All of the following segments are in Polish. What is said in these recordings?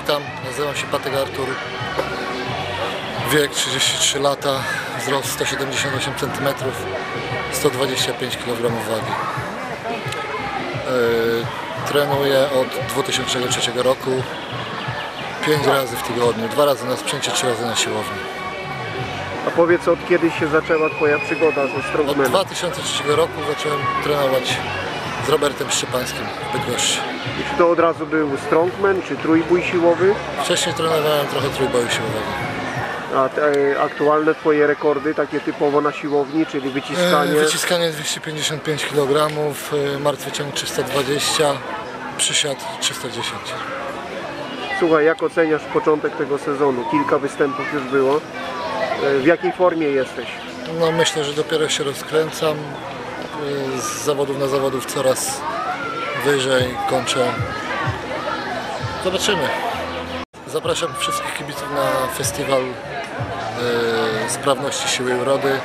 witam. Nazywam się Patek Artur. Wiek 33 lata, wzrost 178 cm, 125 kg wagi. Yy, trenuję od 2003 roku. 5 razy w tygodniu, dwa razy na sprzęcie, trzy razy na siłowni. A powiedz, od kiedy się zaczęła Twoja przygoda ze Od strongmanem? 2003 roku zacząłem trenować z Robertem Szczepańskim w Bydgoszczy. I Czy to od razu był strongman, czy trójbój siłowy? Wcześniej trenowałem trochę trójboju siłowego. A te, aktualne Twoje rekordy, takie typowo na siłowni, czyli wyciskanie? E, Wyciskanie 255 kg, e, martwy ciąg 320, przysiad 310. Słuchaj, jak oceniasz początek tego sezonu? Kilka występów już było. E, W jakiej formie jesteś? No myślę, że dopiero się rozkręcam. E, Z zawodów na zawodów coraz wyżej kończę. Zobaczymy. Zapraszam wszystkich kibiców na festiwal e, sprawności siły urody,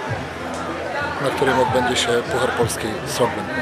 na którym odbędzie się Puchar Polski Strongman.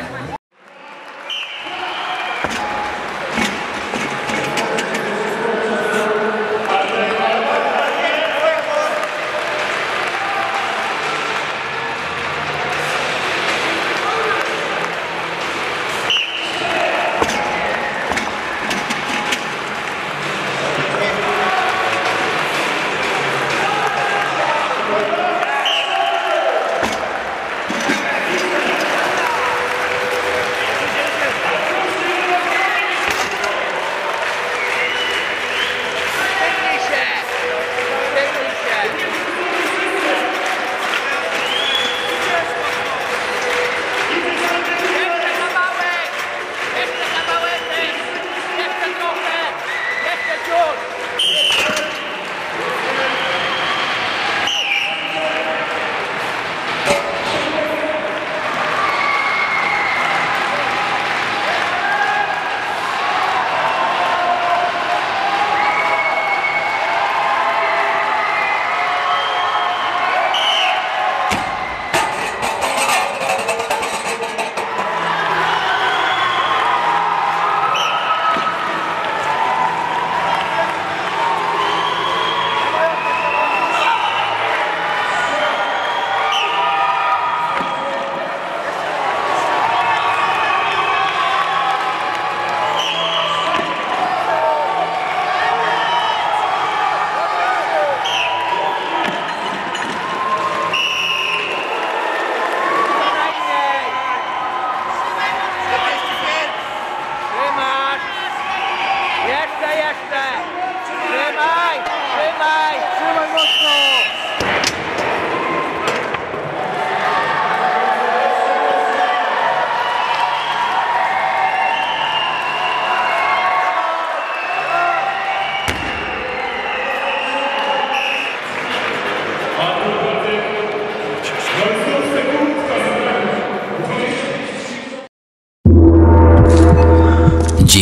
Stay extra.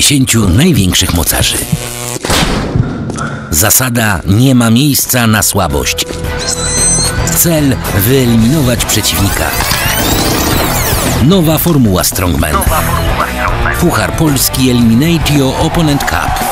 10 największych mocarzy. Zasada nie ma miejsca na słabość. Cel wyeliminować przeciwnika. Nowa formuła Strongman. Puchar Polski Eliminatio Opponent Cup.